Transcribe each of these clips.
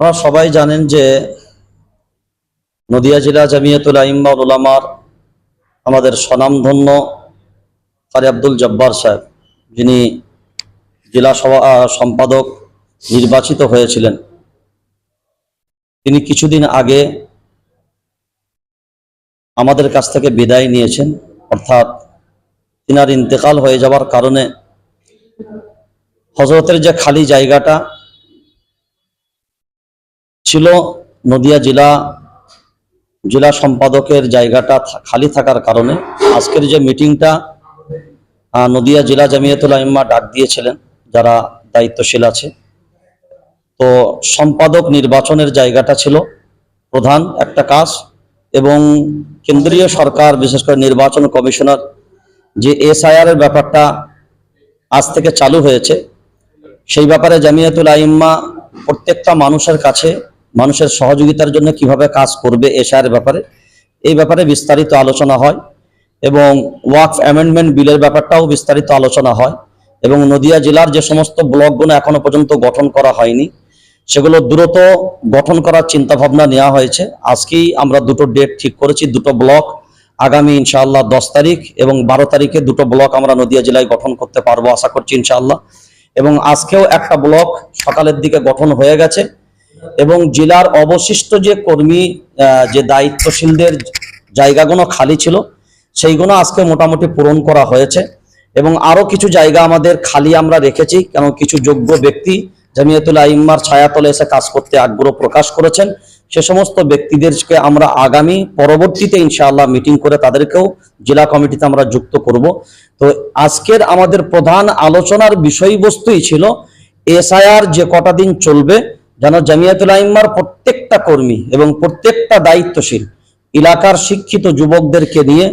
আপনারা সবাই জানেন যে নদিয়া জেলা জামিয়াতুল আইম্মা উলামার আমাদের স্বনামধন্য কারি আব্দুল জব্বার সাহেব, যিনি জেলা সভা সম্পাদক নির্বাচিত হয়েছিলেন। তিনি কিছুদিন আগে আমাদের কাছ থেকে বিদায় নিয়েছেন, অর্থাৎ তিনার ইন্তেকাল হয়ে যাওয়ার কারণে হজরতের যে খালি জায়গাটা ছিল নদিয়া জেলা জেলা সম্পাদকের জায়গাটা খালি থাকার কারণে আজকের যে মিটিংটা নদিয়া জেলা জামিয়াতুল ইম্মা ডাক দিয়েছিলেন, যারা দায়িত্বশীল আছে। তো সম্পাদক নির্বাচনের জায়গাটা ছিল প্রধান একটা কাজ এবং কেন্দ্রীয় সরকার, বিশেষ করে নির্বাচন কমিশনার যে এসআইআর এর ব্যাপারটা আজ থেকে চালু হয়েছে, সেই ব্যাপারে জামিয়াতুল আইম্মা প্রত্যেকটা মানুষের কাছে মানুষের সহযোগিতার জন্য কীভাবে কাজ করবে এশার ব্যাপারে? এই ব্যাপারে বিস্তারিত আলোচনা হয় এবং ওয়াকফ অ্যামেন্ডমেন্ট বিলের ব্যাপারটাও বিস্তারিত আলোচনা হয় এবং নদিয়া জেলার যে সমস্ত ব্লকগুলো এখনও পর্যন্ত গঠন করা হয়নি, সেগুলো দ্রুত গঠন করার চিন্তা ভাবনা নেওয়া হয়েছে। আজকেই আমরা দুটো ডেট ঠিক করেছি, দুটো ব্লক। আগামী ইনশাআল্লাহ দশ তারিখ এবং বারো তারিখে দুটো ব্লক আমরা নদিয়া জেলায় গঠন করতে পারব, আশা করছি ইনশাআল্লাহ। এবং আজকেও একটা ব্লক সকালের দিকে গঠন হয়ে গেছে। এবং জেলার অবশিষ্ট যে কর্মী যে দায়িত্বশীলদের জায়গাগুলো খালি ছিল, সেইগুলো আজকে মোটামুটি পূরণ করা হয়েছে। এবং আরও কিছু জায়গা আমাদের খালি আমরা রেখেছি, কারণ কিছু যোগ্য ব্যক্তি জামিয়াতুল আইম্মার ছায়াতলে এসে কাজ করতে আগ্রহ প্রকাশ করেছেন। সে সমস্ত ব্যক্তিদেরকে আমরা আগামী পরবর্তীতে ইনশাআল্লাহ মিটিং করে তাদেরকেও জেলা কমিটিতে আমরা যুক্ত করব। তো আজকের আমাদের প্রধান আলোচনার বিষয়বস্তুই ছিল, এসআইআর যে কটা দিন চলবে যেন জামিয়াতুল আইম্মার প্রত্যেকটা কর্মী এবং প্রত্যেকটা দায়িত্বশীল এলাকার শিক্ষিত যুবকদেরকে নিয়ে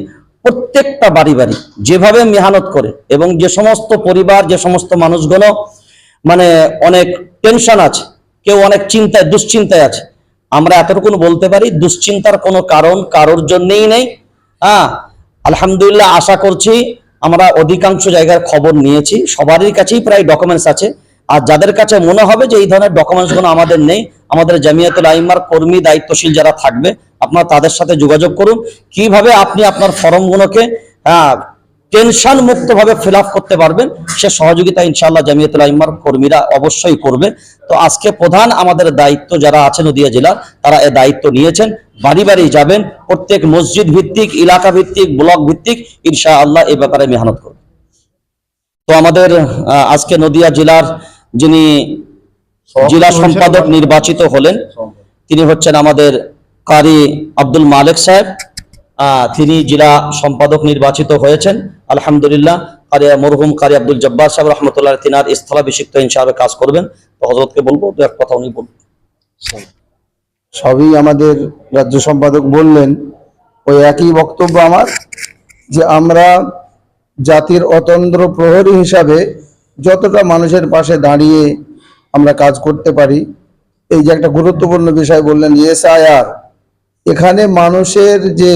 প্রত্যেকটা বাড়ি বাড়ি যেভাবে মেহানত করে এবং যে সমস্ত পরিবার, যে সমস্ত মানুষগুলো মানে অনেক টেনশন আছে, কেউ অনেক চিন্তায়, দুশ্চিন্তায় আছে, আমরা এতটুকু বলতে পারি, দুশ্চিন্তার কোনো কারণ কারোর জন্যেই নেই। হ্যাঁ আলহামদুলিল্লাহ আশা করছি আমরা অধিকাংশ জায়গার খবর নিয়েছি, সবারই কাছেই প্রায় ডকুমেন্টস আছে। আর যাদের কাছে মনে হবে যে এই ধরনের ডকুমেন্টসগুলো আমাদের নেই, আমাদের জামিয়াতুল আইমার কর্মী দায়িত্বশীল যারা থাকবে, আপনারা তাদের সাথে যোগাযোগ করুন। কীভাবে আপনি আপনার ফর্মগুলোকে হ্যাঁ টেনশন মুক্ত ভাবে ফিল করতে পারবেন, সে সহযোগিতা ইনশাআল্লাহ জামিয়াতুল আইমার কর্মীরা অবশ্যই করবে। তো আজকে প্রধান আমাদের দায়িত্ব যারা আছে নদিয়া জেলার, তারা এ দায়িত্ব নিয়েছেন। বাড়ি বাড়ি যাবেন, প্রত্যেক মসজিদ ভিত্তিক, এলাকা ভিত্তিক, ব্লক ভিত্তিক, ইনশাআল্লাহ এ ব্যাপারে মেহনত করবে। তো আমাদের আজকে নদিয়া জেলার যিনি জেলা সম্পাদক নির্বাচিত হলেন তিনি হচ্ছেন আমাদের কারি আব্দুল মালেক সাহেব তিনি জেলা সম্পাদক নির্বাচিত হয়েছেন। আলহামদুলিল্লাহ কারি মরহুম কারি আব্দুল জব্বার সাহেব রহমতুল্লাহ তিনার স্থলাভিষিক্ত হিসাবে কাজ করবেন। তো হজরতকে বলব দু এক কথা উনি বলবেন সবই আমাদের রাজ্য সম্পাদক বললেন। ওই একই বক্তব্য আমার যে আমরা জাতির অতন্দ্র প্রহরী হিসাবে যতটা মানুষের পাশে দাঁড়িয়ে আমরা কাজ করতে পারি, এই যে একটা গুরুত্বপূর্ণ বিষয় বললেন এসআইআর, এখানে মানুষের যে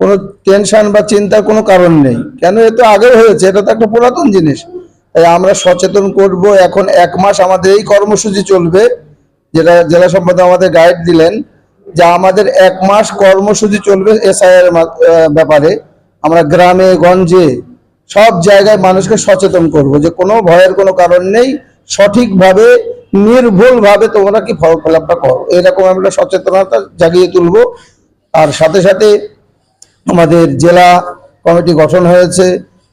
কোনো টেনশন বা চিন্তার কোনো কারণ নেই। কেন এ তো আগেও হয়েছে, এটা তো একটা পুরাতন জিনিস। তাই আমরা সচেতন করব, এখন এক মাস আমাদের এই কর্মসূচি চলবে, যেটা জেলা সম্পাদক আমাদের গাইড দিলেন, যে আমাদের এক মাস কর্মসূচি চলবে এসআইআর ব্যাপারে। আমরা গ্রামে, গঞ্জে সব জায়গায় মানুষকে সচেতন করব যে কোনো ভয়ের কোনো কারণ নেই, সঠিকভাবে, নির্ভুলভাবে তোমরা কি ফর্ম ফিল আপটা করো। এরকম আমরা সচেতনতা জাগিয়ে তুলবো। আর সাথে সাথে আমাদের জেলা কমিটি গঠন হয়েছে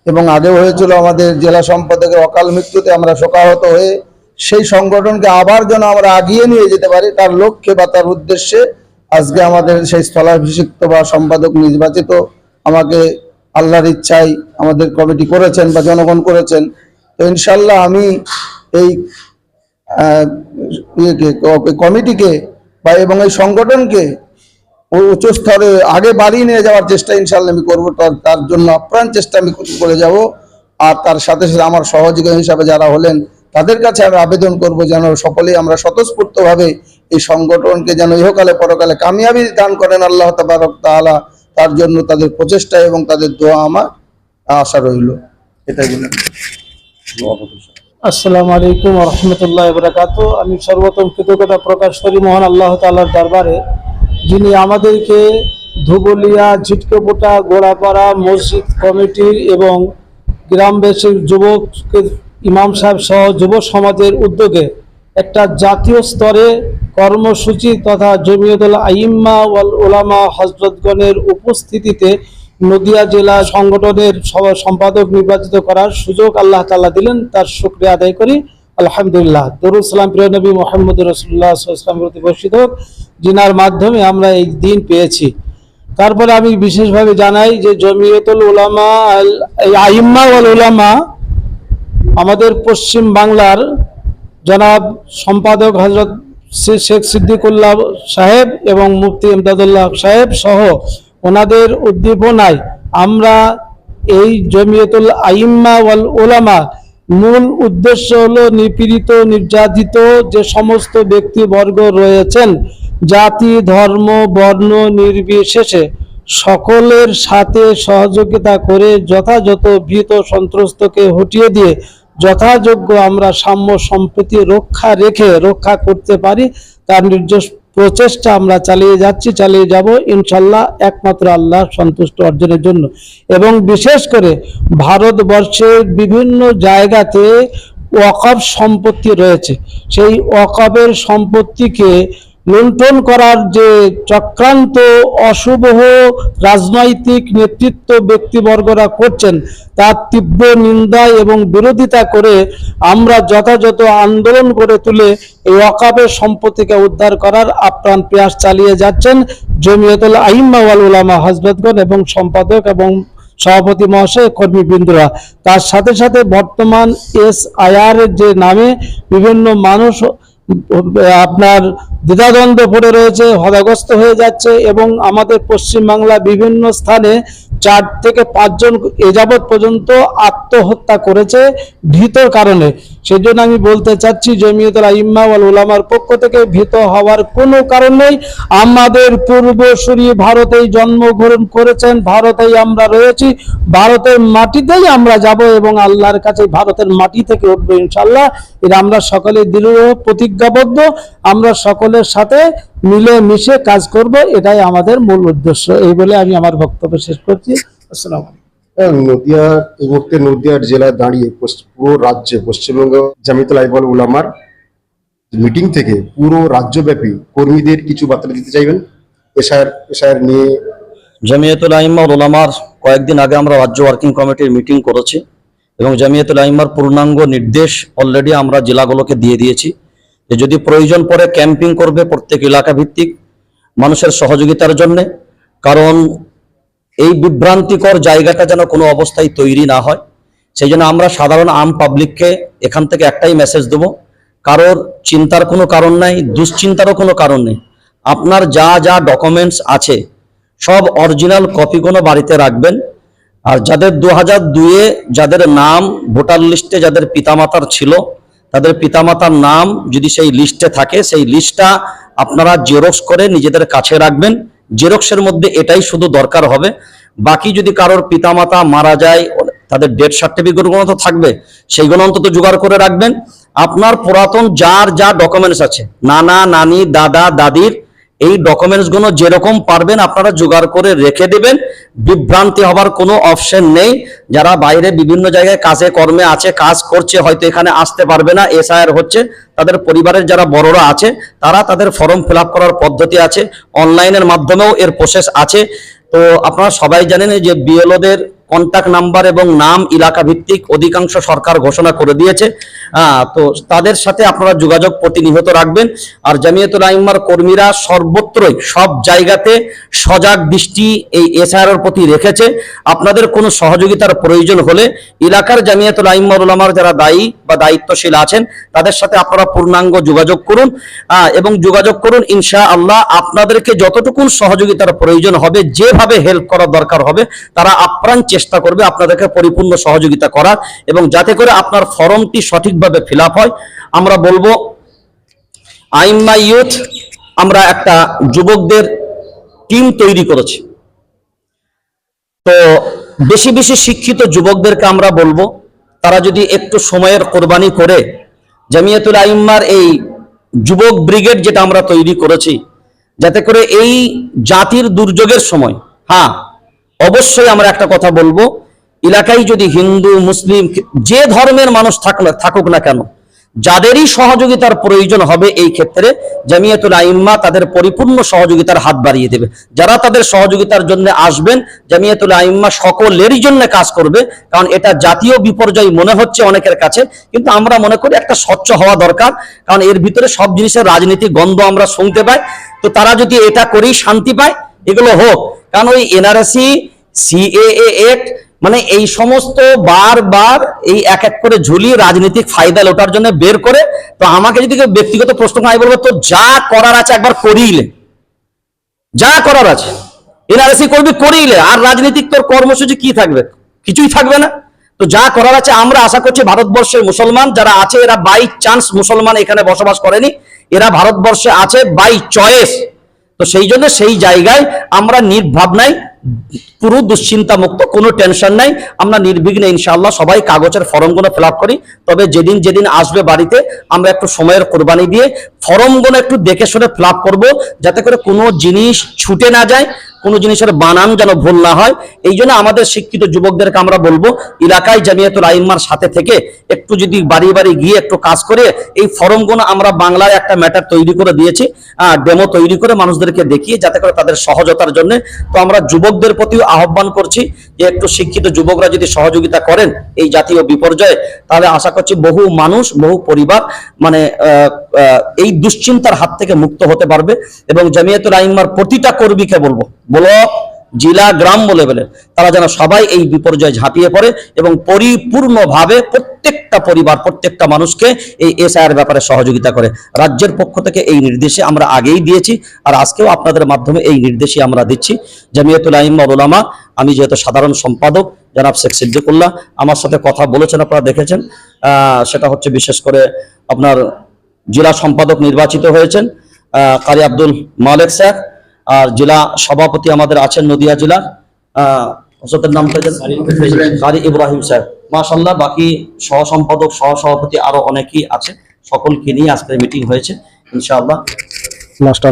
এবং আগেও হয়েছিল আমাদের জেলা সম্পাদকের অকাল মৃত্যুতে আমরা শোকাহত হয়ে সেই সংগঠনকে আবার যেন আমরা আগিয়ে নিয়ে যেতে পারি, তার লক্ষ্যে বা তার উদ্দেশ্যে আজকে আমাদের সেই স্থলাভিষিক্ত বা সম্পাদক নির্বাচিত আমাকে আল্লাহর ইচ্ছায় আমাদের কমিটি করেছেন বা জনগণ করেছেন। তো ইনশাল্লাহ আমি এই কমিটিকে বা এবং এই সংগঠনকে উচ্চ স্তরে আগে বাড়িয়ে নিয়ে যাওয়ার চেষ্টা ইনশাল্লাহ আমি করব। তার জন্য আপ্রাণ চেষ্টা আমি করে যাব। আর তার সাথে সাথে আমার সহযোগী হিসাবে যারা হলেন, তাদের কাছে আমি আবেদন করব যেন সকলেই আমরা স্বতঃস্ফূর্তভাবে এই সংগঠনকে যেন ইহকালে পরকালে কামিয়াবি দান করেন আল্লাহ তাবারক তাআলা। তার জন্য তাদের প্রচেষ্টা এবং তাদের দোয়া আমার আশা রইল। এটাই বলেন আসসালামু আলাইকুম রহমতুল্লাহ বরাকাত। আমি সর্বপ্রথম কৃতজ্ঞতা প্রকাশ করি মহান আল্লাহ তাআলার দরবারে, যিনি আমাদেরকে ধুবলিয়া, ঝিটকেপোটা, গোড়াপাড়া, মসজিদ কমিটির এবং গ্রামবাসীর যুবক ইমাম সাহেব সহ যুব সমাজের উদ্যোগে একটা জাতীয় স্তরে কর্মসূচি তথা জমিয়তুল আইম্মা ওয়াল ওলামা হজরতগণের উপস্থিতিতে নদিয়া জেলা সংগঠনের সম্পাদক নির্বাচিত করার সুযোগ আল্লাহ তাআলা দিলেন, তার শুক্রিয়া আদায় করি। আলহামদুলিল্লাহ। দরুদ সালাম, প্রিয় নবী মোহাম্মদ রসুল্লাহ ইসলাম প্রতি বর্ষিত যিনার মাধ্যমে আমরা এই দিন পেয়েছি। তারপরে আমি বিশেষভাবে জানাই যে জমিয়তুল আল- আইম্মা ওয়াল উলামা আমাদের পশ্চিম বাংলার জনাব সম্পাদক হজরত শেখ সিদ্দিকুল্লাহ সাহেব এবং মুফতি ইমদাদুল্লাহ সাহেব সহ ওনাদের উদ্দীপনায় আমরা এই জমিয়তুল আইম্মা ওয়াল ওলামা মূল উদ্দেশ্য হলো নিপীড়িত, নির্যাতিত যে সমস্ত ব্যক্তিবর্গ রয়েছেন, জাতি, ধর্ম, বর্ণ নির্বিশেষে সকলের সাথে সহযোগিতা করে যথাযথ ভীত সন্ত্রস্তকে হটিয়ে দিয়ে যথাযোগ্য আমরা সাম্য সম্প্রীতি রক্ষা রেখে রক্ষা করতে পারি, তার নির্দেশ প্রচেষ্টা আমরা চালিয়ে যাচ্ছি, চালিয়ে যাব, ইনশাল্লাহ একমাত্র আল্লাহ সন্তুষ্ট অর্জনের জন্য। এবং বিশেষ করে ভারতবর্ষের বিভিন্ন জায়গাতে ওয়াকফ সম্পত্তি রয়েছে। সেই ওয়াকফের সম্পত্তিকে লুণ্ঠন করার যে চক্রান্ত অশুভ রাজনৈতিক নেতৃত্ব ব্যক্তিবর্গরা করছেন, তার তীব্র নিন্দা এবং বিরোধিতা করে আমরা যথাযথ আন্দোলন করে তুলে এই অকাবের সম্পত্তিকে উদ্ধার করার আপ্রাণ প্রয়াস চালিয়ে যাচ্ছেন জমিয়তুল আইম্মা ওয়াল উলামা হজরতগণ এবং সম্পাদক এবং সভাপতি মহাশয় কর্মীবৃন্দরা। তার সাথে সাথে বর্তমান এস আইআর যে নামে বিভিন্ন মানুষ আপনার দ্বিধাদ্বন্দ্বে পড়ে রয়েছে হদাগ্রস্ত হয়ে যাচ্ছে এবং আমাদের পশ্চিমবাংলা বিভিন্ন স্থানে চার থেকে পাঁচজন এ যাবৎ পর্যন্ত আত্মহত্যা করেছে ভীত কারণে। সেই জন্য আমি বলতে চাচ্ছি জমিয়তুল আইম্মা ওয়াল উলামার পক্ষ থেকে ভীত হওয়ার কোনো কারণ নেই। আমাদের পূর্বসূরি ভারতেই জন্মগ্রহণ করেছেন ভারতেই আমরা রয়েছি ভারতের মাটিতেই আমরা যাব এবং আল্লাহর কাছে ভারতের মাটি থেকে উঠবো ইনশাল্লাহ এর আমরা সকলে দৃঢ় প্রতিজ্ঞাবদ্ধ আমরা সকলের সাথে মিলে মিশে কাজ করব এটাই আমাদের মূল উদ্দেশ্য। এই বলে আমি আমার বক্তব্য শেষ করছি। আসসালাম হ্যাঁ, নদিয়া এই মুহূর্তে নদিয়ার জেলায় দাঁড়িয়ে পুরো রাজ্যে, পশ্চিমবঙ্গ জামিতুল আইবল উলামার মিটিং থেকে পুরো রাজ্যব্যাপী কর্মীদের কিছু বার্তা দিতে চাইবেন? এশায়ার এশায়ার নিয়ে জামিয়াতুল আইম্মা ওল ওলামার কয়েকদিন আগে আমরা রাজ্য ওয়ার্কিং কমিটির মিটিং করেছি এবং জামিয়াতুল আইম্মার পূর্ণাঙ্গ নির্দেশ অলরেডি আমরা জেলাগুলোকে দিয়ে দিয়েছি। যে যদি প্রয়োজন পড়ে ক্যাম্পিং করবে প্রত্যেক এলাকা ভিত্তিক মানুষের সহযোগিতার জন্য। কারণ এই বিভ্রান্তিকর জায়গাটা যেন কোনো অবস্থায় তৈরি না হয়। সেই জন্য আমরা সাধারণ আম পাবলিককে এখান থেকে একটাই মেসেজ দেবো, কারোর চিন্তার কোনো কারণ নাই, দুশ্চিন্তারও কোনো কারণ নেই। আপনার যা যা ডকুমেন্টস আছে, সব অরিজিনাল কপিগুলো বাড়িতে রাখবেন। আর যাদের দু হাজার দুয়ে যাদের নাম ভোটার লিস্টে যাদের পিতামাতার ছিল, তাদের পিতামাতার নাম যদি সেই লিস্টে থাকে, সেই লিস্টটা আপনারা জেরক্স করে নিজেদের কাছে রাখবেন। জেরক্সের মধ্যে এটাই শুধু দরকার হবে। বাকি যদি কারোর পিতামাতা মারা যায়, তাদের ডেথ সার্টিফিকেটগুলো তো থাকবে সেইগুলো অন্তত জোগাড় করে রাখবেন। আপনার পুরাতন যার যা ডকুমেন্টস আছে, নানা, নানি, দাদা, দাদির এই ডকুমেন্টসগুলো যেরকম পারবেন আপনারা জোগাড় করে রেখে দেবেন। বিভ্রান্তি হবার কোনো অপশন নেই। যারা বাইরে বিভিন্ন জায়গায় কাজে কর্মে আছে, কাজ করছে, হয়তো এখানে আসতে পারবে না, এসআইআর হচ্ছে। তাদের পরিবারের যারা বড়রা আছে, তারা তাদের ফর্ম ফিল করার পদ্ধতি আছে। অনলাইনের মাধ্যমেও এর প্রসেস আছে। তো আপনারা সবাই জানেন যে বিএলওদের কন্ট্যাক্ট নাম্বার এবং নাম, এলাকা ভিত্তিক অধিকাংশ সরকার ঘোষণা করে দিয়েছে। তো তাদের সাথে আপনারা যোগাযোগ প্রতিনিহত রাখবেন। আর জামিয়াতুল আইম্মার কর্মীরা সর্বত্রই সব জায়গাতে সজাগ দৃষ্টি এই এসআর এর প্রতি রেখেছে। আপনাদের কোনো সহযোগিতার প্রয়োজন হলে এলাকার জামিয়াতুল আইম্মার উলামার যারা দায়ী বা দায়িত্বশীল আছেন, তাদের সাথে আপনারা পূর্ণাঙ্গ যোগাযোগ করুন এবং যোগাযোগ করুন ইনশা আল্লাহ আপনাদেরকে যতটুকুন সহযোগিতার প্রয়োজন হবে, যেভাবে হেল্প করার দরকার হবে, তারা আপ্রাণ চেষ্টা করবে আপনাদেরকে পরিপূর্ণ সহযোগিতা করার, এবং যাতে করে আপনার ফর্মটি সঠিকভাবে ফিল হয়। আমরা বলব আইম্মা ইউথ আমরা একটা যুবকদের টিম তৈরি করেছি। তো বেশি বেশি শিক্ষিত যুবকদেরকে আমরা বলব তারা যদি একটু সময়ের কোরবানি করে, জামিয়াতুল আইম্মার এই যুবক ব্রিগেড যেটা আমরা তৈরি করেছি, যাতে করে এই জাতির দুর্যোগের সময় হ্যাঁ অবশ্যই আমরা একটা কথা বলব, এলাকায় যদি হিন্দু, মুসলিম, যে ধর্মের মানুষ থাকলে থাকুক না কেন যাদেরই সহযোগিতার প্রয়োজন হবে এই ক্ষেত্রে জামিয়াতুল আইম্মা তাদের পরিপূর্ণ সহযোগিতার হাত বাড়িয়ে দেবে। যারা তাদের সহযোগিতার জন্য আসবেন, জামিয়াতুল আইম্মা সকলেরই জন্য কাজ করবে, কারণ এটা জাতীয় বিপর্যয় মনে হচ্ছে অনেকের কাছে, কিন্তু আমরা মনে করি একটা স্বচ্ছ হওয়া দরকার, কারণ এর ভিতরে সব জিনিসের রাজনীতি গন্ধ আমরা শুনতে পাই। তো তারা যদি এটা করেই শান্তি পায়, এগুলো হোক। কারণ ওই এনআরসি, সিএএ অ্যাক্ট মানে এই সমস্ত বারবার এই এক এক করে ঝুলিয়ে রাজনৈতিক ফায়দা লোটার জন্য বের করে তো আমাকে যদি কেউ ব্যক্তিগত প্রশ্ন করে, বলব তো যা করার আছে একবার করিলে যা করার আছে। এনআরসি করবি করিলে আর রাজনৈতিক তোর কর্মসূচি কি থাকবে? কিছুই থাকবে না। তো যা করার আছে আমরা আশা করছি ভারতবর্ষের মুসলমান যারা আছে এরা বাই চান্স মুসলমান এখানে বসবাস করেনি। এরা ভারতবর্ষে আছে বাই চয়েস তো সেই জন্য সেই জায়গায় আমরা নির্ভাবনায় পুরো দুশ্চিন্তা মুক্ত কোনো টেনশন নাই। আমরা নির্বিঘ্নে ইনশাআল্লাহ সবাই কাগজের ফর্মগুলো ফিল করি। তবে যেদিন যেদিন আসবে বাড়িতে, আমরা একটু সময়ের কোরবানি দিয়ে ফর্মগুলো একটু দেখে শুনে ফিল করব, যাতে করে কোনো জিনিস ছুটে না যায়, কোনো জিনিসের বানান যেন ভুল না হয়। এই জন্য আমাদের শিক্ষিত যুবকদেরকে আমরা বলব এলাকায় জামিয়াতুল আইম্মার সাথে থেকে একটু যদি বাড়ি বাড়ি গিয়ে একটু কাজ করে, এই ফর্মগুলো আমরা বাংলায় একটা ম্যাটার তৈরি করে দিয়েছি ডেমো তৈরি করে মানুষদেরকে দেখিয়ে, যাতে করে তাদের সহজতার জন্য। তো আমরা যুবকদের প্রতিও আহ্বান করছি যে একটু শিক্ষিত যুবকরা যদি সহযোগিতা করেন এই জাতীয় বিপর্যয়ে, তাহলে আশা করছি বহু মানুষ, বহু পরিবার মানে এই দুশ্চিন্তার হাত থেকে মুক্ত হতে পারবে এবং জামিয়াতুল আইম্মার প্রতিটা কর্মীকে বলব ব্লক জেলা, গ্রাম বলে বলে, তারা যেন সবাই এই বিপর্যয় ঝাঁপিয়ে পড়ে এবং পরিপূর্ণভাবে প্রত্যেকটা পরিবার, প্রত্যেকটা মানুষকে এই এসআইআর ব্যাপারে সহযোগিতা করে। রাজ্যের পক্ষ থেকে এই নির্দেশে আমরা আগেই দিয়েছি আর আজকেও আপনাদের মাধ্যমে এই নির্দেশই আমরা দিচ্ছি। জামিয়াতুল ওলামা আমি যেহেতু সাধারণ সম্পাদক, জনাব শেখ সিদ্দিকুল্লাহ, আমার সাথে কথা বলেছেন, আপনারা দেখেছেন। সেটা হচ্ছে বিশেষ করে আপনার জেলা সম্পাদক নির্বাচিত হয়েছেন কারি আব্দুল মালেক স্যার। আর জেলা সভাপতি আমাদের আছেন নদিয়া জেলার হজরতের নামটা যেন? কারি ইব্রাহিম স্যার মাশাল্লাহ বাকি সহ সম্পাদক সহ সভাপতি আরও অনেকেই আছে সকলকে নিয়ে আজকের মিটিং হয়েছে ইনশাআল্লাহ। লাস্ট